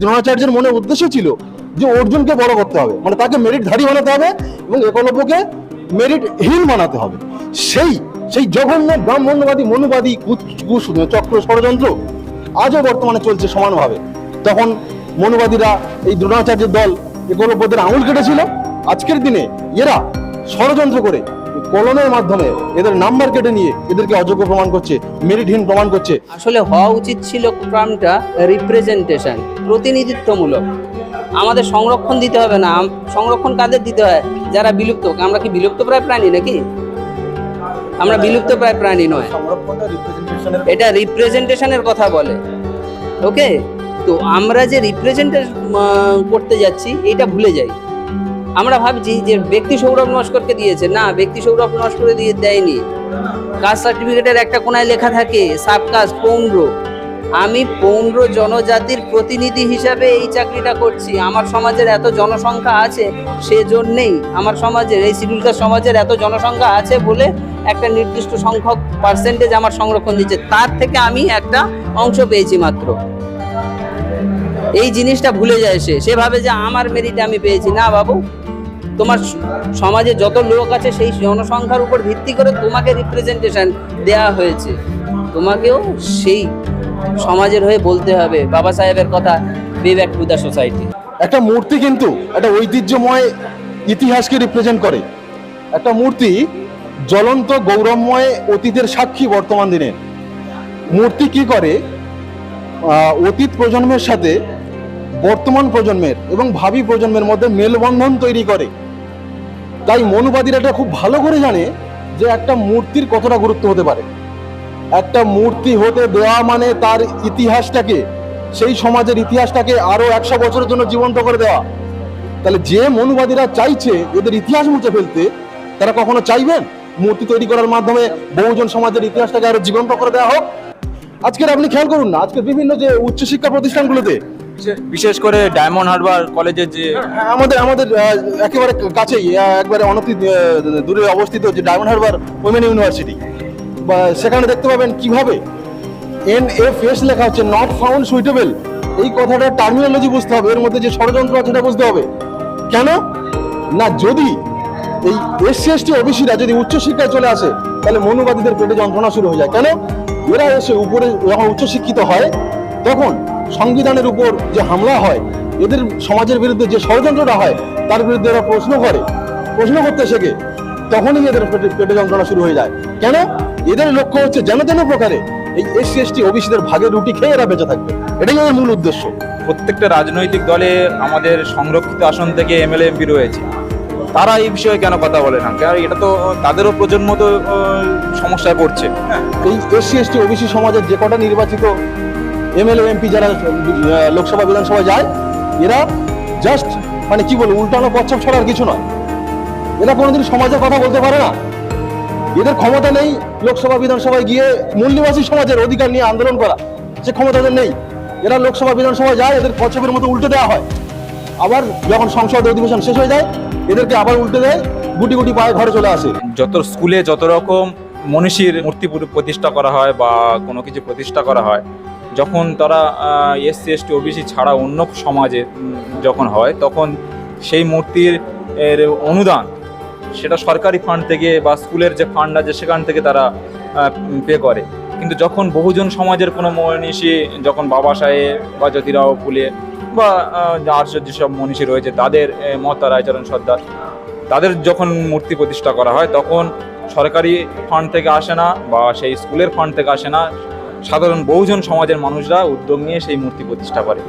দ্রোণাচার্যের মনে উদ্দেশ্য ছিল যে অর্জুনকে বড় করতে হবে। মানে তাকে মেরিটধারী বানাতে হবে এবং একলব্যকে মেরিটহীন বানাতে হবে। সেই সেই জঘন্য ব্রাহ্মণ্যবাদী, মনুবাদী চক্র, ষড়যন্ত্র আজও বর্তমানে চলছে সমানভাবে। তখন মনুবাদীরা এই দ্রোণাচার্যের দল একলব্যদের আঙুল কেটেছিল। আজকের দিনে এরা ষড়যন্ত্র করে কলমের মাধ্যমে এদের নাম্বার কেটে নিয়ে এদেরকে অযোগ্য প্রমাণ করছে, মেরিটহীন প্রমাণ করছে। আসলে হওয়া উচিত ছিল টার্মটা রিপ্রেজেন্টেশন প্রতিনিধিত্বমূলক। আমাদের সংরক্ষণ দিতে হবে না সংরক্ষণ কাদের দিতে হয়? যারা বিলুপ্ত, আমরা কি বিলুপ্ত প্রায় প্রাণী নাকি? আমরা বিলুপ্ত প্রায় প্রাণী নয়। এটা রিপ্রেজেন্টেশনের কথা বলে। ওকে তো আমরা যে রিপ্রেজেন্টেশন করতে যাচ্ছি, এটা ভুলে যাই। আমরা ভাবছি যে ব্যক্তি সৌরভ নস্করকে দিয়েছে। না, ব্যক্তি সৌরভ নস্করে দিয়ে দেয়নি। কাস্ট সার্টিফিকেটের একটা কোনায় লেখা থাকে সাব কাস্ট পৌন্ড্র। আমি পৌন্ড্র জনজাতির প্রতিনিধি হিসাবে এই চাকরিটা করছি। আমার সমাজের এত জনসংখ্যা আছে সেজন্যেই আমার সমাজের, এই শিডিউল কাস্ট সমাজের এত জনসংখ্যা আছে বলে একটা নির্দিষ্ট সংখ্যক পার্সেন্টেজ আমার সংরক্ষণ দিচ্ছে। তার থেকে আমি একটা অংশ পেয়েছি মাত্র। এই জিনিসটা ভুলে যায় সে। সে ভাবে যে আমার মেরিটে আমি পেয়েছি। না বাবু তোমার সমাজে যত লোক আছে সেই জনসংখ্যার উপর ভিত্তি করে তোমাকে রিপ্রেজেন্টেশন দেয়া হয়েছে। তোমাকেও সেই সমাজের হয়ে বলতে হবে। বাবা সাহেবের কথা বে ব্যাক টু দ্য সোসাইটি একটা মূর্তি কিন্তু একটা ঐতিহ্যময় ইতিহাসকে রিপ্রেজেন্ট করে। একটা মূর্তি জ্বলন্ত গৌরবময় অতীতের সাক্ষী বর্তমান দিনে। মূর্তি কি করে? অতীত প্রজন্মের সাথে বর্তমান প্রজন্মের এবং ভাবি প্রজন্মের মধ্যে মেলবন্ধন তৈরি করে। তাই মনুবাদীরা এটা খুব ভালো করে জানে যে একটা মূর্তির কতটা গুরুত্ব হতে পারে। একটা মূর্তি হতে দেওয়া মানে তার ইতিহাসটাকে, সেই সমাজের ইতিহাসটাকে আরও একশো বছরের জন্য জীবন্ত করে দেওয়া। তাহলে যে মনুবাদীরা চাইছে এদের ইতিহাস মুছে ফেলতে, তারা কখনো চাইবেন? মূর্তি তৈরি করার মাধ্যমে বহুজন সমাজের ইতিহাসটাকে আরও জীবন্ত করে দেওয়া হোক? আজকের আপনি খেয়াল করুন না আজকে বিভিন্ন যে উচ্চশিক্ষা প্রতিষ্ঠানগুলোতে বিশেষ করে ডায়মন্ড হারবার কলেজের যে হ্যাঁ, আমাদের আমাদের একেবারে কাছেই একবারে অনতি দূরে অবস্থিত যে ডায়মন্ড হারবার উইমেন ইউনিভার্সিটি। বা সেখানে দেখতে পাবেন কীভাবে এন এফ এস লেখা হচ্ছে নট ফাউন্ড সুইটেবল এই কথাটা টার্মিনোলজি বুঝতে হবে এর মধ্যে যে ষড়যন্ত্র আছে সেটা বুঝতে হবে। কেন? না যদি এই এস এসসি এসটি ওবিসিরা যদি উচ্চশিক্ষায় চলে আসে তাহলে মনুবাদীদের পেটে যন্ত্রণা শুরু হয়ে যায়। কেন? এরা এসে উপরে যখন উচ্চশিক্ষিত হয় তখন সংবিধানের উপর যে হামলা হয় এদের সমাজের বিরুদ্ধে যে ষড়যন্ত্রটা হয় তার বিরুদ্ধে এরা প্রশ্ন করে। প্রশ্ন করতে শেখে তখনই এদের পেটে যন্ত্রণা শুরু হয়ে যায়। কেন? এদের লক্ষ্য হচ্ছে যেন তেন প্রকারে এই এসসি এসটি ওবিসিদের ভাগের রুটি খেয়ে এরা বেঁচে থাকবে। এটাই এদের মূল উদ্দেশ্য। প্রত্যেকটা রাজনৈতিক দলে আমাদের সংরক্ষিত আসন থেকে এমএলএ এমপি রয়েছে। তারা এই বিষয়ে কেন কথা বলে না? কারণ এটা তো তাদেরও প্রজন্ম তো সমস্যায় পড়ছে। এই এসসি এসটি ওবিসি সমাজের যে কটা নির্বাচিত এমএলএ এমপি যারা লোকসভা বিধানসভায় যায়, এরা জাস্ট মানে কি বলব, উল্টানো পচ্ছপ ছড়ার কিছু নয়। এরা কোনোদিন সমাজের কথা বলতে পারে না। এদের ক্ষমতা নেই লোকসভা, বিধানসভায় গিয়ে মূল্যবাসী সমাজের অধিকার নিয়ে আন্দোলন করা। সে ক্ষমতা এদের নেই। এরা লোকসভা, বিধানসভায় যায়, এদের কচ্ছপের মতো উল্টে দেওয়া হয়। আবার যখন সংসদ অধিবেশন শেষ হয়ে যায়, এদেরকে আবার উল্টে দেয়, গুটি গুটি পায়ে ঘরে চলে আসে। যত স্কুলে যত রকম মনীষীর মূর্তি প্রতিষ্ঠা করা হয় বা কোনো কিছু প্রতিষ্ঠা করা হয় যখন তারা এসসি এসটি ওবিসি ছাড়া অন্য সমাজে যখন হয়, তখন সেই মূর্তির এর অনুদান সেটা সরকারি ফান্ড থেকে বা স্কুলের যে ফান্ড আছে সেখান থেকে তারা পে করে। কিন্তু যখন বহুজন সমাজের কোনো মনীষী, যখন বাবা সাহেব বা জ্যোতিরাও ফুলে বা আর যেসব মনীষী রয়েছে, তাদের মমতা রায়চরণ সর্দার, তাদের যখন মূর্তি প্রতিষ্ঠা করা হয়, তখন সরকারি ফান্ড থেকে আসে না বা সেই স্কুলের ফান্ড থেকে আসে না। সাধারণ বহুজন সমাজের মানুষরা উদ্যোগ নিয়ে সেই মূর্তি প্রতিষ্ঠা করে।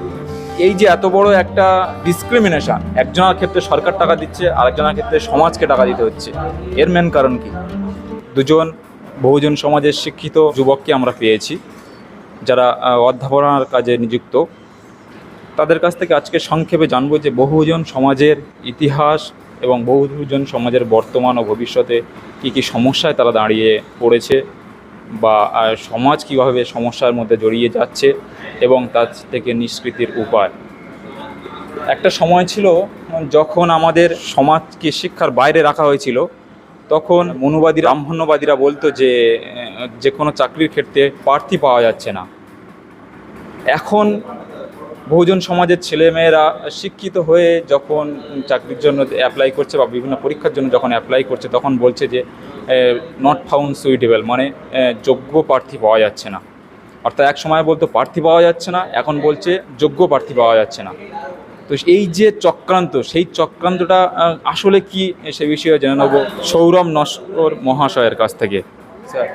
এই যে এত বড় একটা ডিসক্রিমিনেশন একজনের ক্ষেত্রে সরকার টাকা দিচ্ছে, আরেকজনের ক্ষেত্রে সমাজকে টাকা দিতে হচ্ছে, এর মেন কারণ কি? দুজন বহুজন সমাজের শিক্ষিত যুবককে আমরা পেয়েছি, যারা অধ্যাপনার কাজে নিযুক্ত। তাদের কাছ থেকে আজকে সংক্ষেপে জানব যে বহুজন সমাজের ইতিহাস এবং বহুজন সমাজের বর্তমান ও ভবিষ্যতে কী কী সমস্যায় তারা দাঁড়িয়ে পড়েছে। বা সমাজ কীভাবে সমস্যার মধ্যে জড়িয়ে যাচ্ছে এবং তার থেকে নিষ্কৃতির উপায়। একটা সময় ছিল, যখন আমাদের সমাজকে শিক্ষার বাইরে রাখা হয়েছিল, তখন মনুবাদী ব্রাহ্মণ্যবাদীরা বলতো যে যে কোনো চাকরির ক্ষেত্রে প্রার্থী পাওয়া যাচ্ছে না। এখন বহুজন সমাজের ছেলেমেয়েরা শিক্ষিত হয়ে যখন চাকরির জন্য অ্যাপ্লাই করছে বা বিভিন্ন পরীক্ষার জন্য যখন অ্যাপ্লাই করছে, তখন বলছে যে নট ফাউন্ড সুইটেবল মানে যোগ্য প্রার্থী পাওয়া যাচ্ছে না। অর্থাৎ এক সময় বলতো প্রার্থী পাওয়া যাচ্ছে না এখন বলছে যোগ্য প্রার্থী পাওয়া যাচ্ছে না। তো এই যে চক্রান্ত সেই চক্রান্তটা আসলে কি সে বিষয়ে জেনে নেব সৌরভ নস্কর মহাশয়ের কাছ থেকে। স্যার।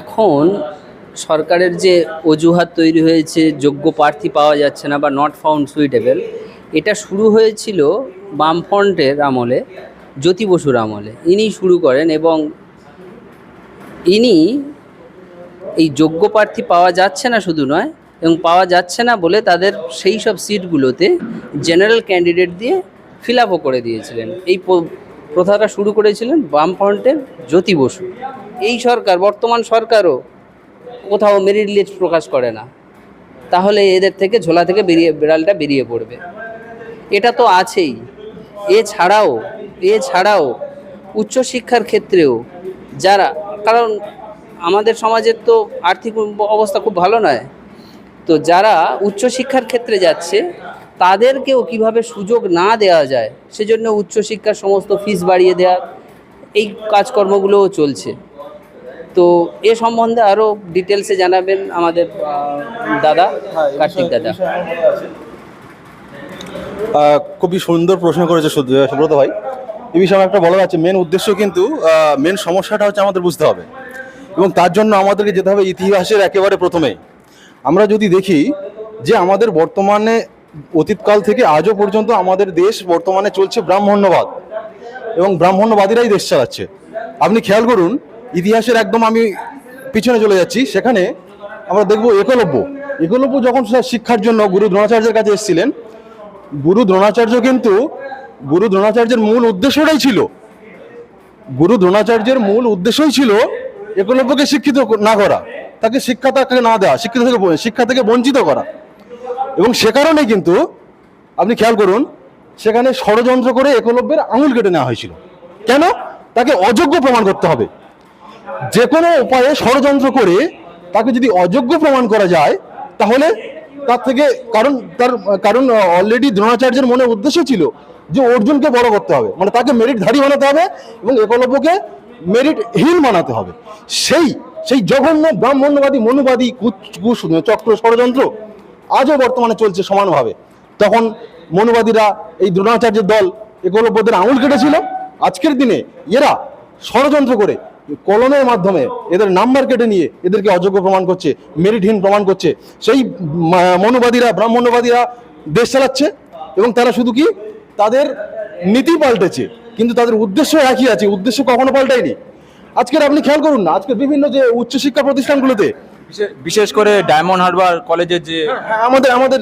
এখন সরকারের যে অজুহাত তৈরি হয়েছে যোগ্য প্রার্থী পাওয়া যাচ্ছে না বা নট ফাউন্ড সুইটেবল এটা শুরু হয়েছিল বামফ্রন্টের আমলে। জ্যোতি বসুর আমলে। ইনি শুরু করেন এবং ইনি এই যোগ্য প্রার্থী পাওয়া যাচ্ছে না শুধু নয়, এবং পাওয়া যাচ্ছে না বলে তাদের সেই সব সিটগুলোতে জেনারেল ক্যান্ডিডেট দিয়ে ফিল করে দিয়েছিলেন। এই প্রথাটা শুরু করেছিলেন বামফ্রন্টের জ্যোতি বসু। এই সরকার, বর্তমান সরকারও কোথাও মেরিট লিস্ট প্রকাশ করে না। তাহলে এদের থেকে ঝোলা থেকে বেরিয়ে, বিড়ালটা বেরিয়ে পড়বে। এটা তো আছেই। এছাড়াও এছাড়াও উচ্চশিক্ষার ক্ষেত্রেও যারা কারণ আমাদের সমাজের তো আর্থিক অবস্থা খুব ভালো নয় তো যারা উচ্চশিক্ষার ক্ষেত্রে যাচ্ছে তাদেরকেও কীভাবে সুযোগ না দেওয়া যায় সেজন্য উচ্চশিক্ষার সমস্ত ফিস বাড়িয়ে দেওয়া এই কাজকর্মগুলোও চলছে। তো এ সম্বন্ধে আরও ডিটেলসে জানাবেন আমাদের দাদা কার্তিক দাদা। খুবই সুন্দর প্রশ্ন করেছে সুব্রত ভাই। এই বিষয়ে একটা বলা যাচ্ছে মেন উদ্দেশ্য কিন্তু মেন সমস্যাটা হচ্ছে আমাদের বুঝতে হবে। এবং তার জন্য আমাদেরকে যেতে হবে ইতিহাসের একেবারে প্রথমে। আমরা যদি দেখি যে আমাদের বর্তমানে, অতীতকাল থেকে আজও পর্যন্ত আমাদের দেশ বর্তমানে চলছে ব্রাহ্মণ্যবাদ। এবং ব্রাহ্মণ্যবাদীরাই দেশ চালাচ্ছে। আপনি খেয়াল করুন, ইতিহাসের একদম আমি পিছনে চলে যাচ্ছি। সেখানে আমরা দেখব একলব্য। একলব্য যখন শিক্ষার জন্য গুরু দ্রোণাচার্যের কাছে এসেছিলেন গুরু দ্রোণাচার্য কিন্তু, গুরু দ্রোণাচার্যের মূল উদ্দেশ্যটাই ছিল। গুরু দ্রোণাচার্যের মূল উদ্দেশ্যই ছিল একলব্যকে শিক্ষিত না করা, তাকে শিক্ষা তাকে না দেওয়া, শিক্ষিত থেকে শিক্ষা থেকে বঞ্চিত করা। এবং সে কারণে কিন্তু, আপনি খেয়াল করুন, সেখানে ষড়যন্ত্র করে একলব্যের আঙুল কেটে নেওয়া হয়েছিল। কেন? তাকে অযোগ্য প্রমাণ করতে হবে। যে কোনো উপায়ে ষড়যন্ত্র করে তাকে যদি অযোগ্য প্রমাণ করা যায়, তাহলে তার থেকে কারণ, তার, কারণ অলরেডি দ্রোণাচার্যের মনে উদ্দেশ্য ছিল যে অর্জুনকে বড় করতে হবে। মানে তাকে মেরিটধারী বানাতে হবে এবং একলব্যকে মেরিটহীন বানাতে হবে। সেই সেই জঘন্য ব্রাহ্মণ্যবাদী, মনুবাদী চক্র ষড়যন্ত্র আজও বর্তমানে চলছে সমানভাবে। তখন মনুবাদীরা এই দ্রোণাচার্যের দল একলব্যদের আঙুল কেটেছিল। আজকের দিনে এরা ষড়যন্ত্র করে কলমের মাধ্যমে এদের নাম্বার কেটে নিয়ে এদেরকে অযোগ্য প্রমাণ করছে মেরিটহীন প্রমাণ করছে। সেই মনোবাদীরা ব্রাহ্মণ্যবাদীরা দেশ চালাচ্ছে এবং তারা শুধু কি তাদের নীতি পাল্টেছে কিন্তু তাদের উদ্দেশ্য একই আছে উদ্দেশ্য কখনো পাল্টায়নি। আজকের আপনি খেয়াল করুন না আজকে বিভিন্ন যে উচ্চশিক্ষা প্রতিষ্ঠানগুলোতে বিশে- বিশেষ করে ডায়মন্ড হারবার কলেজের যে হ্যাঁ, আমাদের আমাদের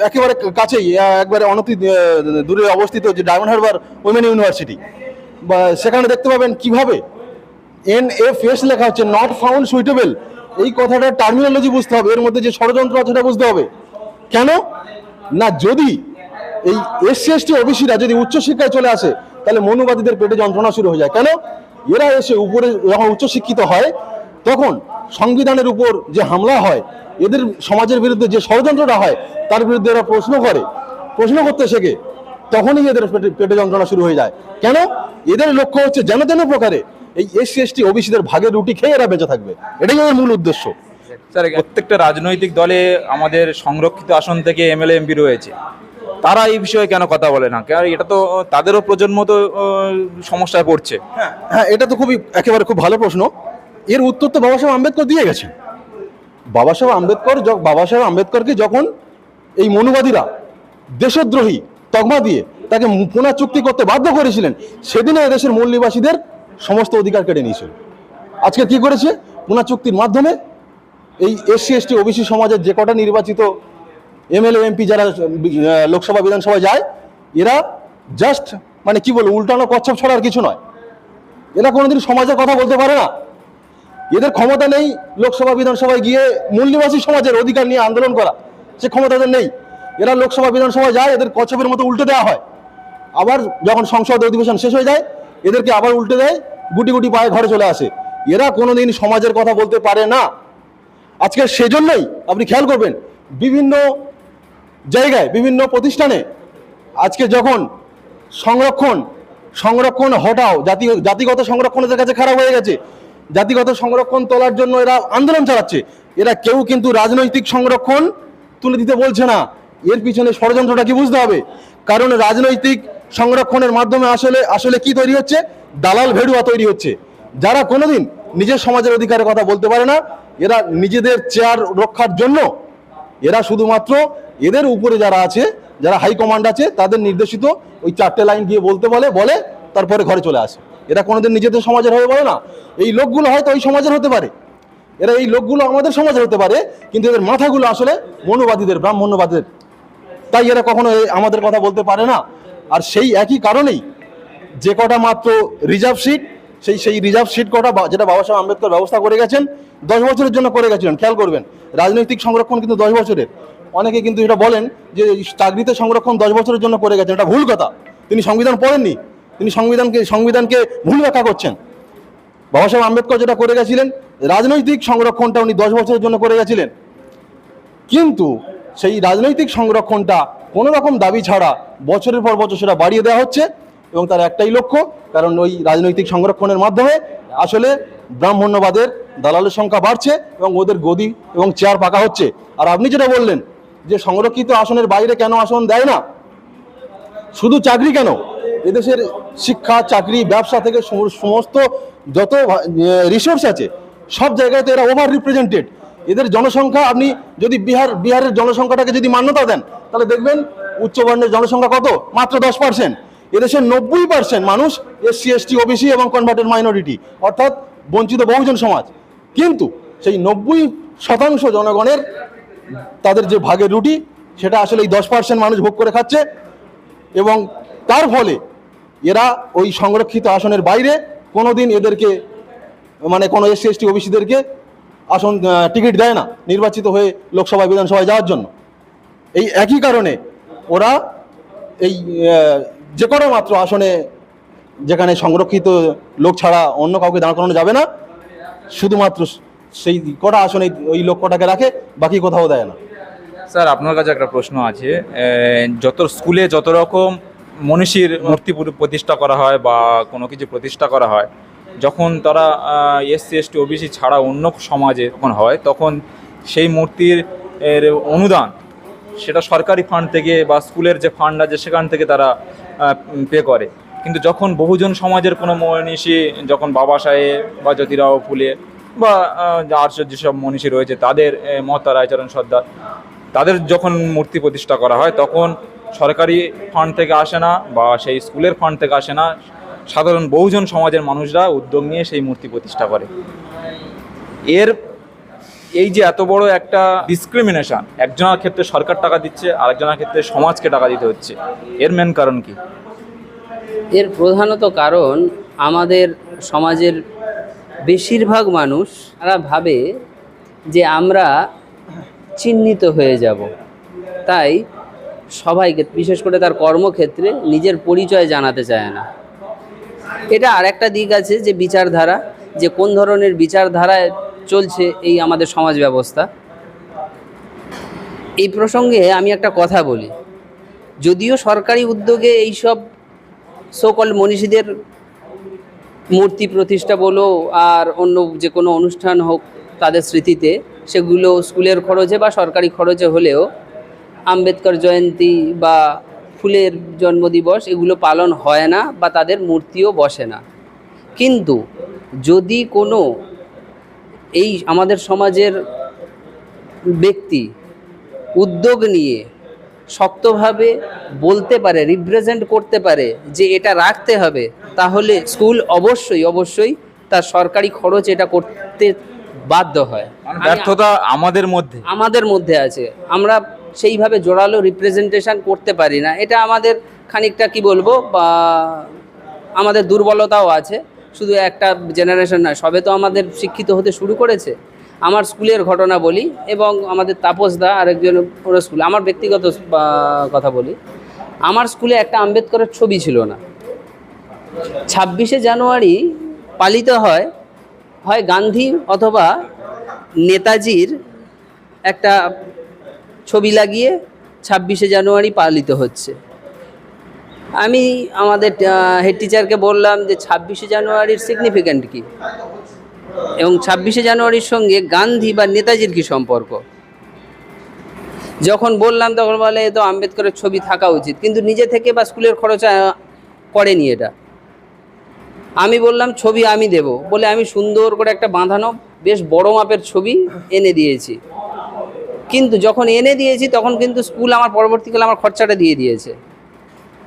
একেবারে কাছেই একবারে অনতি দূরে অবস্থিত যে ডায়মন্ড হারবার উইমেন ইউনিভার্সিটি। বা সেখানে দেখতে পাবেন কীভাবে এন এফ এস লেখা হচ্ছে নট ফাউন্ড সুইটেবল এই কথাটা টার্মিনোলজি বুঝতে হবে, এর মধ্যে যে ষড়যন্ত্র আছে সেটা বুঝতে হবে। কেন? না, যদি এই এসসি এসটি ওবিসিরা যদি উচ্চশিক্ষায় চলে আসে, তাহলে মনুবাদীদের পেটে যন্ত্রণা শুরু হয়ে যায়। কেন? এরা এসে উপরে যখন উচ্চশিক্ষিত হয়, তখন সংবিধানের উপর যে হামলা হয়, এদের সমাজের বিরুদ্ধে যে ষড়যন্ত্রটা হয়, তার বিরুদ্ধে এরা প্রশ্ন করে। প্রশ্ন করতে শেখে, তখনই এদের পেটে পেটে যন্ত্রণা শুরু হয়ে যায়। কেন? এদের লক্ষ্য হচ্ছে যেন তেন প্রকারে এই এসসি এসটি ওবিসিদের ভাগে রুটি খেয়ে এরা বেঁচে থাকবে। এটাই এদের মূল উদ্দেশ্য। স্যার প্রত্যেকটা রাজনৈতিক দলে আমাদের সংরক্ষিত আসন থেকে এমএলএ এমপি রয়েছে। তারা এই বিষয়ে কেন কথা বলে না? কারণ এটা তো তাদেরও প্রজন্ম তো সমস্যায় পড়ছে। হ্যাঁ এটা তো খুবই একেবারে খুব ভালো প্রশ্ন। এর উত্তর তো বাবা সাহেব আম্বেদকর দিয়ে গেছেন। বাবা সাহেব আম্বেদকর য- বাবা সাহেব আম্বেদকরকে যখন এই মনুবাদীরা দেশদ্রোহী তকমা দিয়ে তাকে পুনঃ চুক্তি করতে বাধ্য করেছিলেন সেদিনে এদেশের মূল নিবাসীদের সমস্ত অধিকার কেড়ে নিয়েছিল। আজকে কি করেছে? পুনঃ চুক্তির মাধ্যমে এই এসসি, এসটি, ওবিসি সমাজের যে কটা নির্বাচিত এমএলএ, এমপি যারা লোকসভা, বিধানসভায় যায়, এরা জাস্ট মানে কি বলব, উল্টানো কচ্ছপ ছড়া আর কিছু নয়। এরা কোনোদিন সমাজের কথা বলতে পারে না। এদের ক্ষমতা নেই লোকসভা, বিধানসভায় গিয়ে মূল নিবাসী সমাজের অধিকার নিয়ে আন্দোলন করা। সে ক্ষমতা এদের নেই। এরা লোকসভা, বিধানসভায় যায়, এদের কচ্ছপের মতো উল্টে দেওয়া হয়। আবার যখন সংসদ অধিবেশন শেষ হয়ে যায় এদেরকে আবার উল্টে দেয়, গুটি গুটি পায়ে ঘরে চলে আসে। এরা কোনোদিন সমাজের কথা বলতে পারে না। আজকে সেজন্যই আপনি খেয়াল করবেন, বিভিন্ন জায়গায়, বিভিন্ন প্রতিষ্ঠানে আজকে যখন সংরক্ষণ সংরক্ষণ হটাও, জাতি, জাতিগত সংরক্ষণ এদের কাছে খারাপ হয়ে গেছে, জাতিগত সংরক্ষণ তোলার জন্য এরা আন্দোলন চালাচ্ছে, এরা কেউ কিন্তু রাজনৈতিক সংরক্ষণ তুলে দিতে বলছে না। এর পিছনে ষড়যন্ত্রটা কি বুঝতে হবে? কারণ রাজনৈতিক সংরক্ষণের মাধ্যমে আসলে আসলে কি তৈরি হচ্ছে? দালাল ভেড়ুয়া তৈরি হচ্ছে। যারা কোনোদিন নিজের সমাজের অধিকারের কথা বলতে পারে না, এরা নিজেদের চেয়ার রক্ষার জন্য, এরা শুধুমাত্র এদের উপরে যারা আছে, যারা হাই কমান্ড আছে, তাদের নির্দেশিত ওই চারটে লাইন গিয়ে বলতে বলে বলে তারপরে ঘরে চলে আসে। এরা কোনোদিন নিজেদের সমাজের হয়ে বলে না। এই লোকগুলো হয়তো ওই সমাজের হতে পারে। এরা এই লোকগুলো আমাদের সমাজের হতে পারে, কিন্তু এদের মাথাগুলো আসলে মনুবাদীদের ব্রাহ্মণ্যবাদের তাই এরা কখনো আমাদের কথা বলতে পারে না। আর সেই একই কারণেই যে কটা মাত্র রিজার্ভ সিট সেই সেই রিজার্ভ সিট কটা যেটা বাবা সাহেব আম্বেদকর ব্যবস্থা করে গেছেন, দশ বছরের জন্য করে গেছিলেন, খেয়াল করবেন। রাজনৈতিক সংরক্ষণ কিন্তু দশ বছরের। অনেকে কিন্তু এটা বলেন যে চাকরিতে সংরক্ষণ দশ বছরের জন্য করে গেছেন, এটা ভুল কথা। তিনি সংবিধান পড়েননি। তিনি সংবিধানকে সংবিধানকে ভুল ব্যাখ্যা করছেন। বাবা সাহেব আম্বেদকর যেটা করে গেছিলেন, রাজনৈতিক সংরক্ষণটা উনি দশ বছরের জন্য করে গেছিলেন। কিন্তু সেই রাজনৈতিক সংরক্ষণটা কোনো রকম দাবি ছাড়া বছরের পর বছর সেটা বাড়িয়ে দেওয়া হচ্ছে এবং তার একটাই লক্ষ্য, কারণ ওই রাজনৈতিক সংরক্ষণের মাধ্যমে আসলে ব্রাহ্মণ্যবাদের দালালের সংখ্যা বাড়ছে এবং ওদের গদি এবং চেয়ার পাকা হচ্ছে। আর আপনি যেটা বললেন যে সংরক্ষিত আসনের বাইরে কেন আসন দেয় না? শুধু চাকরি কেন? এদেশের শিক্ষা, চাকরি, ব্যবসা থেকে সমস্ত যত রিসোর্স আছে, সব জায়গায় তো এরা ওভার রিপ্রেজেন্টেড এদের জনসংখ্যা আপনি যদি বিহার, বিহারের জনসংখ্যাটাকে যদি মান্যতা দেন, তাহলে দেখবেন উচ্চবর্ণের জনসংখ্যা কত? মাত্র দশ পার্সেন্ট এদেশের নব্বই পার্সেন্ট মানুষ এসসি, এসটি, ওবিসি এবং কনভার্টেড মাইনরিটি অর্থাৎ বঞ্চিত বহুজন সমাজ। কিন্তু সেই নব্বই শতাংশ জনগণের তাদের যে ভাগের রুটি, সেটা আসলে এই দশ পার্সেন্ট মানুষ ভোগ করে খাচ্ছে এবং তার ফলে এরা ওই সংরক্ষিত আসনের বাইরে কোনোদিন এদেরকে মানে কোনো এসসি, এসটি, ওবিসিদেরকে আসন টিকিট দেয় না নির্বাচিত হয়ে লোকসভা বিধানসভায় যাওয়ার জন্য। এই একই কারণে ওরা এই যে কোনো মাত্র আসনে যেখানে সংরক্ষিত লোক ছাড়া অন্য কাউকে দাঁড় করানো যাবে না, শুধুমাত্র সেই কটা আসনে ওই লোক কটাকে রাখে, বাকি কোথাও দেয় না। স্যার, আপনার কাছে একটা প্রশ্ন আছে। যত স্কুলে যত রকম মনীষীর মূর্তি প্রতিষ্ঠা করা হয় বা কোনো কিছু প্রতিষ্ঠা করা হয় যখন তারা এসসি এসটি ওবিসি ছাড়া অন্য সমাজে যখন হয় তখন সেই মূর্তির এর অনুদান সেটা সরকারি ফান্ড থেকে বা স্কুলের যে ফান্ড আছে সেখান থেকে তারা পে করে। কিন্তু যখন বহুজন সমাজের কোনো মনীষী যখন বাবা সাহেব বা জ্যোতিরাও ফুলে বা আহ, আর যেসব মনীষী রয়েছে তাদের মমতা রায়চরণ সর্দার তাদের যখন মূর্তি প্রতিষ্ঠা করা হয় তখন সরকারি ফান্ড থেকে আসে না বা সেই স্কুলের ফান্ড থেকে আসে না সাধারণ বহুজন সমাজের মানুষরা উদ্যোগ নিয়ে সেই মূর্তি প্রতিষ্ঠা করে। এর এই যে এত বড় একটা ডিসক্রিমিনেশন একজনের ক্ষেত্রে সরকার টাকা দিচ্ছে, আরেকজনের ক্ষেত্রে সমাজকে টাকা দিতে হচ্ছে, এর মেন কারণ কি? এর প্রধানত কারণ আমাদের সমাজের বেশিরভাগ মানুষ তারা ভাবে যে আমরা চিহ্নিত হয়ে যাব। তাই সবাইকে, বিশেষ করে তার কর্মক্ষেত্রে নিজের পরিচয় জানাতে চায় না। এটা আর একটা দিক আছে যে বিচারধারা, যে কোন ধরনের বিচারধারায় চলছে এই আমাদের সমাজ ব্যবস্থা। এই প্রসঙ্গে আমি একটা কথা বলি। যদিও সরকারি উদ্যোগে এইসব সকল মনীষীদের মূর্তি প্রতিষ্ঠা বলো আর অন্য যে কোনো অনুষ্ঠান হোক তাদের স্মৃতিতে, সেগুলো স্কুলের খরচে বা সরকারি খরচে হলেও আম্বেদকর জয়ন্তী বা ফুলের জন্মদিবস এগুলো পালন হয় না বা তাদের মূর্তিও বসে না। কিন্তু যদি কোনো এই আমাদের সমাজের ব্যক্তি উদ্যোগ নিয়ে শক্তভাবে বলতে পারে রিপ্রেজেন্ট করতে পারে যে এটা রাখতে হবে তাহলে স্কুল অবশ্যই অবশ্যই তার সরকারি খরচ এটা করতে বাধ্য হয়। মানে ব্যর্থতা আমাদের মধ্যে। আমাদের মধ্যে আছে। আমরা সেইভাবে জোরালো রিপ্রেজেন্টেশন করতে পারি না। এটা আমাদের খানিকটা কি বলব, বা আমাদের দুর্বলতাও আছে। শুধু একটা জেনারেশন নয়, সবে তো আমাদের শিক্ষিত হতে শুরু করেছে। আমার স্কুলের ঘটনা বলি, এবং আমাদের তাপসদা আরেকজন ওর স্কুল, আমার ব্যক্তিগত কথা বলি। আমার স্কুলে একটা আম্বেদকরের ছবি ছিল না। ছাব্বিশে জানুয়ারি পালিত হয় হয় গান্ধী অথবা নেতাজির একটা ছবি লাগিয়ে ছাব্বিশে জানুয়ারি পালিত হচ্ছে। আমি আমাদের হেড টিচারকে বললাম যে ছাব্বিশে জানুয়ারির সিগনিফিক্যান্ট কী? এবং ছাব্বিশে জানুয়ারির সঙ্গে গান্ধী বা নেতাজির কী সম্পর্ক? যখন বললাম তখন বলে তো আম্বেদকরের ছবি থাকা উচিত। কিন্তু নিজে থেকে বা স্কুলের খরচ করেনি এটা। আমি বললাম, ছবি আমি দেব। বলে আমি সুন্দর করে একটা বাঁধানো, বেশ বড় মাপের ছবি এনে দিয়েছি। কিন্তু যখন এনে দিয়েছি তখন কিন্তু স্কুল আমার পরবর্তীকালে আমার খরচাটা দিয়ে দিয়েছে।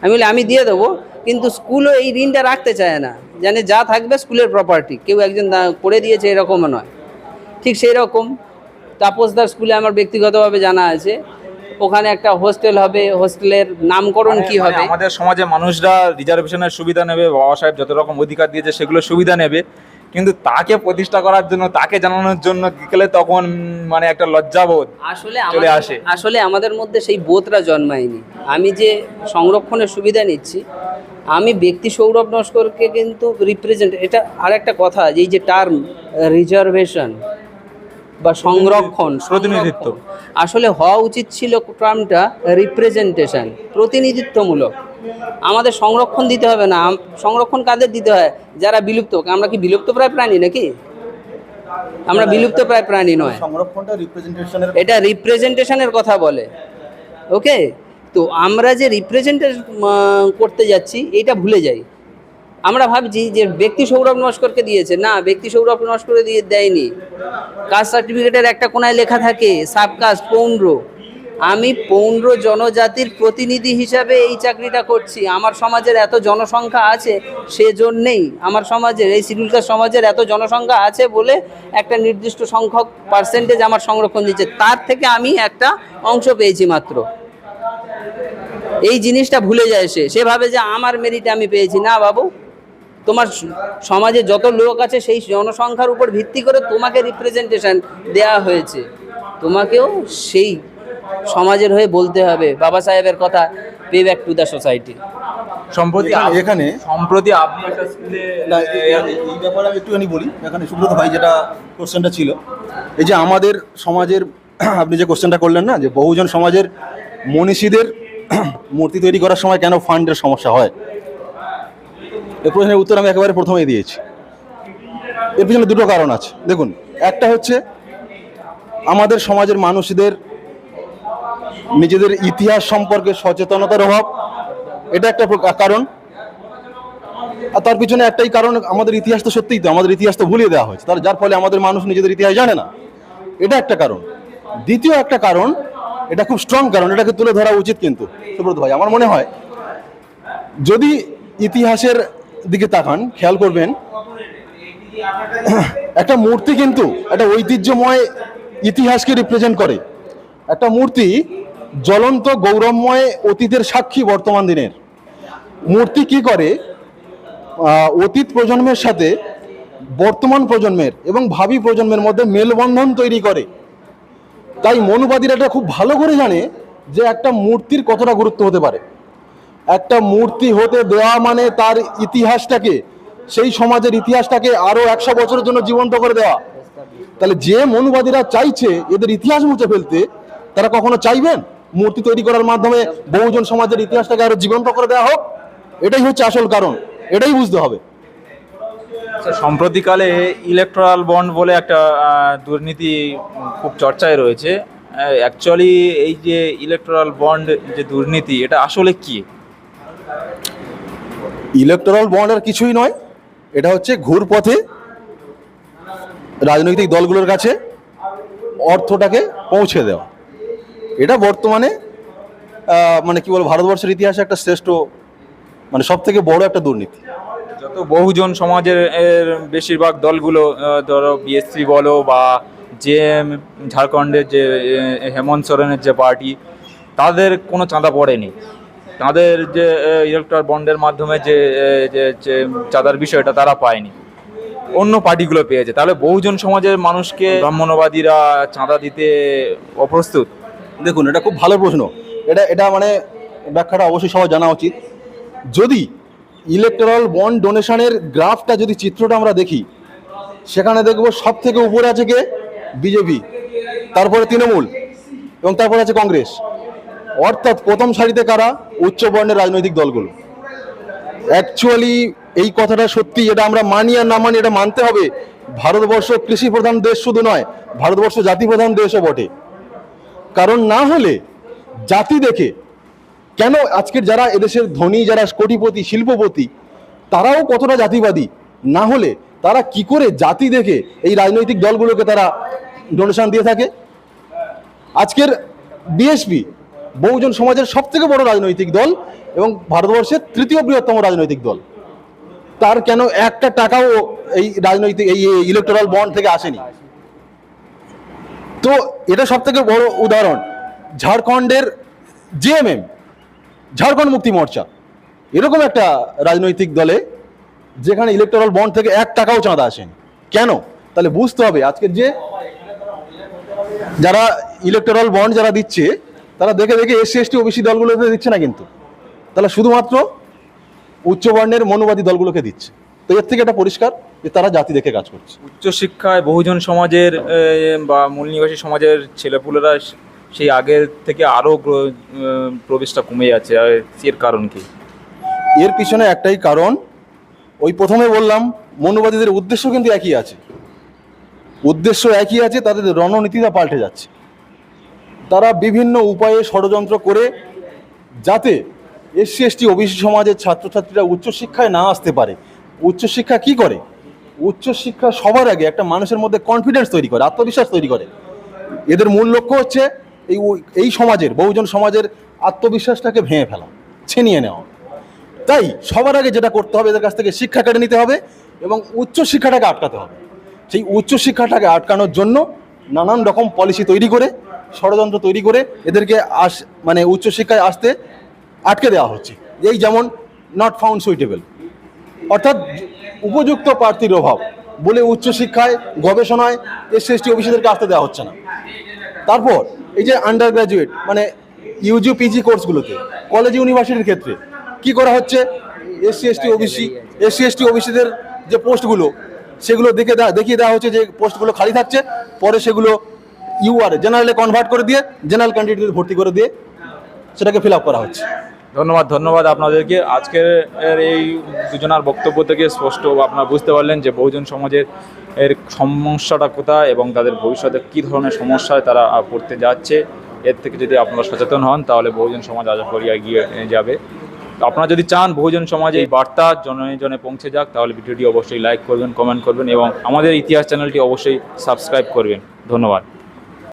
আমি বলি আমি দিয়ে দেবো। কিন্তু স্কুলও এই ঋণটা রাখতে চায় না। জানে যা থাকবে স্কুলের প্রপার্টি কেউ একজন করে দিয়েছে এরকমও নয়। ঠিক সেই রকম। তাপসদার স্কুলে আমার ব্যক্তিগতভাবে জানা আছে। ওখানে একটা হোস্টেল হবে। হোস্টেলের নামকরণ কি মানে হবে? আমাদের সমাজে মানুষরা রিজার্ভেশনের সুবিধা নেবে বাবা সাহেব যত রকম অধিকার দিয়েছে সেগুলো সুবিধা নেবে। কিন্তু তাকে প্রতিষ্ঠা করার জন্য তাকে জানানোর জন্য গেলে তখন মানে একটা লজ্জাবোধ আসলে চলে আসে। আসলে আমাদের মধ্যে সেই বোধটা জন্মায়নি আমি যে সংরক্ষণের সুবিধা নিচ্ছি আমি ব্যক্তি সৌরভ নস্করকে কিন্তু রিপ্রেজেন্ট এটা আর একটা কথা এই যে টার্ম রিজার্ভেশন বা সংরক্ষণ প্রতিনিধিত্ব। আসলে হওয়া উচিত ছিল টার্মটা রিপ্রেজেন্টেশন প্রতিনিধিত্বমূলক আমাদের সংরক্ষণ দিতে হবে না সংরক্ষণ কাদের দিতে হয়? যারা বিলুপ্ত আমরা কি বিলুপ্ত প্রায় প্রাণী নাকি? আমরা বিলুপ্ত প্রায় প্রাণী নয়। সংরক্ষণটা এটা রিপ্রেজেন্টেশনের কথা বলে। ওকে? তো আমরা যে রিপ্রেজেন্টেশন করতে যাচ্ছি এটা ভুলে যাই। আমরা ভাবছি যে ব্যক্তি সৌরভ নস্করকে দিয়েছে। না ব্যক্তি সৌরভ নস্করে দিয়ে দেয়নি। কাস্ট সার্টিফিকেটের একটা কোনায় লেখা থাকে সাবকাস্ট পৌন্ড্র। আমি পৌন্ড্র জনজাতির প্রতিনিধি হিসাবে এই চাকরিটা করছি। আমার সমাজের এত জনসংখ্যা আছে সেজন্যেই আমার সমাজের, এই শিডিউল কাস্ট সমাজের এত জনসংখ্যা আছে বলে একটা নির্দিষ্ট সংখ্যক পার্সেন্টেজ আমার সংরক্ষণ দিচ্ছে। তার থেকে আমি একটা অংশ পেয়েছি মাত্র। এই জিনিসটা ভুলে যায় সে। সেভাবে যে আমার মেরিটে আমি পেয়েছি। না বাবু, তোমার সমাজে যত লোক আছে সেই জনসংখ্যার উপর ভিত্তি করে তোমাকে রিপ্রেজেন্টেশন দেয়া হয়েছে। তোমাকেও সেই সমাজের হয়ে বলতে হবে। বাবা সাহেবের কথা pay back to the society সম্প্রতি এখানে- সম্প্রতি আপনি একটা স্কুলে না এ- এ- এই ব্যাপারে আমি একটুখানি বলি। এখানে সুব্রত ভাই যেটা কোশ্চেনটা ছিল এই যে আমাদের সমাজের আপনি যে কোশ্চেনটা করলেন না যে বহুজন সমাজের মনীষীদের মূর্তি তৈরি করার সময় কেন ফান্ডের সমস্যা হয়? এই প্রশ্নের উত্তর আমি একেবারে প্রথমেই দিয়েছি। এর পিছনে দুটো কারণ আছে। দেখুন একটা হচ্ছে আমাদের সমাজের মানুষদের নিজেদের ইতিহাস সম্পর্কে সচেতনতার অভাব, এটা একটা কারণ। আর তার পিছনে একটাই কারণ, আমাদের ইতিহাস তো সত্যিই তো, আমাদের ইতিহাস তো ভুলিয়ে দেওয়া হয়েছে। তার যার ফলে আমাদের মানুষ নিজেদের ইতিহাস জানে না। এটা একটা কারণ। দ্বিতীয় একটা কারণ, এটা খুব স্ট্রং কারণ, এটাকে তুলে ধরা উচিত কিন্তু। সুব্রত ভাই, আমার মনে হয়, যদি ইতিহাসের দিকে তাকান, খেয়াল করবেন, একটা মূর্তি কিন্তু একটা ঐতিহ্যময় ইতিহাসকে রিপ্রেজেন্ট করে। একটা মূর্তি জ্বলন্ত গৌরবময় অতীতের সাক্ষী বর্তমান দিনের। মূর্তি কি করে? অতীত প্রজন্মের সাথে বর্তমান প্রজন্মের এবং ভাবি প্রজন্মের মধ্যে মেলবন্ধন তৈরি করে। তাই মনুবাদীরা এটা খুব ভালো করে জানে যে একটা মূর্তির কতটা গুরুত্ব হতে পারে। একটা মূর্তি হতে দেওয়া মানে তার ইতিহাসটাকে, সেই সমাজের ইতিহাসটাকে আরও একশো বছরের জন্য জীবন্ত করে দেওয়া। তাহলে যে মনুবাদীরা চাইছে এদের ইতিহাস মুছে ফেলতে, তারা কখনো চাইবেন? মূর্তি তৈরি করার মাধ্যমে বহুজন সমাজের ইতিহাসটাকে আরও জীবন্ত করে দেওয়া হোক এটাই হচ্ছে আসল কারণ এটাই বুঝতে হবে। সম্প্রতিকালে ইলেকট্রাল বন্ড বলে একটা দুর্নীতি খুব চর্চায় রয়েছে। অ্যাকচুয়ালি এই যে ইলেকট্রাল বন্ড যে দুর্নীতি এটা আসলে কি? ইলেকটোরাল বন্ড আর কিছুই নয় এটা হচ্ছে ঘুরপথে রাজনৈতিক দলগুলোর কাছে অর্থটাকে পৌঁছে দেওয়া। এটা বর্তমানে মানে কি বলব, ভারতবর্ষের ইতিহাসে একটা শ্রেষ্ঠ মানে সব থেকে বড় একটা দুর্নীতি। যত বহুজন সমাজের বেশিরভাগ দলগুলো ধরো বিএসসি বলো বা যে ঝাড়খণ্ডের যে হেমন্ত সোরেনের যে পার্টি, তাদের কোনো চাঁদা পড়েনি। তাদের যে ইলেকট্রাল বন্ডের মাধ্যমে যে যে চাঁদার বিষয়টা তারা পায়নি। অন্য পার্টিগুলো পেয়েছে। তাহলে বহুজন সমাজের মানুষকে ব্রাহ্মণবাদীরা চাঁদা দিতে অপ্রস্তুত? দেখুন, এটা খুব ভালো প্রশ্ন। এটা এটা মানে ব্যাখ্যাটা অবশ্যই সবার জানা উচিত। যদি ইলেকটোরাল বন্ড ডোনেশনের গ্রাফটা যদি চিত্রটা আমরা দেখি, সেখানে দেখব সব থেকে উপরে আছে কে? বিজেপি, তারপরে তৃণমূল, এবং তারপর আছে কংগ্রেস। অর্থাৎ প্রথম সারিতে কারা? উচ্চ বর্ণের রাজনৈতিক দলগুলো। অ্যাকচুয়ালি এই কথাটা সত্যি, এটা আমরা মানি আর না মানি, এটা মানতে হবে। ভারতবর্ষ কৃষি প্রধান দেশ শুধু নয়, ভারতবর্ষ জাতি প্রধান দেশও বটে। কারণ না হলে জাতি দেখে কেন আজকের যারা এদেশের ধনী, যারা কোটিপতি, শিল্পপতি, তারাও কতটা জাতিবাদী? না হলে তারা কি করে জাতি দেখে এই রাজনৈতিক দলগুলোকে তারা ডোনেশন দিয়ে থাকে? আজকের বিএসপি, বহুজন সমাজের সব থেকে বড় রাজনৈতিক দল এবং ভারতবর্ষের তৃতীয় বৃহত্তম রাজনৈতিক দল। তার কেন একটা টাকাও এই রাজনৈতিক, এই ইলেকটোরাল বন্ড থেকে আসেনি? তো এটা সব থেকে বড় উদাহরণ, ঝাড়খণ্ডের জেএমএম ঝাড়খণ্ড মুক্তি মোর্চা। এরকম একটা রাজনৈতিক দলে যেখানে ইলেকটোরাল বন্ড থেকে এক টাকাও চাঁদা আসেনি। কেন? তাহলে বুঝতে হবে, আজকের যে যারা ইলেকটোরাল বন্ড যারা দিচ্ছে, তারা দেখে দেখে এসসি এসটি ওবিসি দলগুলোকে দিচ্ছে না কিন্তু। তাহলে শুধুমাত্র উচ্চবর্ণের মনোবাদী দলগুলোকে দিচ্ছে। তো এর থেকে এটা পরিষ্কার। যে তারা জাতি দেখে কাজ করছে। উচ্চশিক্ষায় বহুজন সমাজের বা মূল নিবাসী সমাজের ছেলেপুলেরা সেই আগের থেকে আরও প্রবেশটা কমে যাচ্ছে। এর কারণ কি? এর পিছনে একটাই কারণ ওই প্রথমে বললাম মনোবাদীদের উদ্দেশ্য কিন্তু একই আছে। উদ্দেশ্য একই আছে তাদের রণনীতিটা পাল্টে যাচ্ছে। তারা বিভিন্ন উপায়ে ষড়যন্ত্র করে যাতে এসসি এসটি ওবিসি সমাজের ছাত্রছাত্রীরা উচ্চশিক্ষায় না আসতে পারে। উচ্চশিক্ষা কি করে? উচ্চশিক্ষা সবার আগে একটা মানুষের মধ্যে কনফিডেন্স তৈরি করে, আত্মবিশ্বাস তৈরি করে। এদের মূল লক্ষ্য হচ্ছে এই এই সমাজের, বহুজন সমাজের আত্মবিশ্বাসটাকে ভেঙে ফেলা, ছিনিয়ে নেওয়া। তাই সবার আগে যেটা করতে হবে, এদের কাছ থেকে শিক্ষা কেড়ে নিতে হবে এবং উচ্চ শিক্ষাটাকে আটকাতে হবে। সেই উচ্চ শিক্ষাটাকে আটকানোর জন্য নানান রকম পলিসি তৈরি করে, ষড়যন্ত্র তৈরি করে এদেরকে আস মানে উচ্চ শিক্ষায় আসতে আটকে দেওয়া হচ্ছে। এই যেমন নট ফাউন্ড সুইটেবল অর্থাৎ উপযুক্ত প্রার্থীর অভাব বলে উচ্চশিক্ষায়, গবেষণায় এসসি এসটি অফিসিদেরকে আসতে দেওয়া হচ্ছে না। তারপর এই যে আন্ডার গ্র্যাজুয়েট মানে ইউজি পিজি কোর্সগুলোতে কলেজ ইউনিভার্সিটির ক্ষেত্রে কি করা হচ্ছে? SC ST OBC SC ST ওবিসিদের যে পোস্টগুলো, সেগুলো দেখে দেওয়া, দেখিয়ে দেওয়া হচ্ছে যে পোস্টগুলো খালি থাকছে। পরে সেগুলো ইউআর জেনারেলে কনভার্ট করে দিয়ে জেনারেল ক্যান্ডিডেট ভর্তি করে দিয়ে সেটাকে ফিল আপ করা হচ্ছে। ধন্যবাদ ধন্যবাদ আপনাদেরকে। আজকের এই দুজনার বক্তব্য থেকে স্পষ্ট আপনারা বুঝতে পারলেন যে বহুজন সমাজের এর সমস্যাটা কোথায় এবং তাদের ভবিষ্যতে কী ধরনের সমস্যায় তারা পড়তে যাচ্ছে। এর থেকে যদি আপনারা সচেতন হন, তাহলে বহুজন সমাজ আশা করি এগিয়ে যাবে। আপনারা যদি চান বহুজন সমাজে এই বার্তা জনে জনে পৌঁছে যাক, তাহলে ভিডিওটি অবশ্যই লাইক করবেন, কমেন্ট করবেন এবং আমাদের ইতিহাস চ্যানেলটি অবশ্যই সাবস্ক্রাইব করবেন। ধন্যবাদ।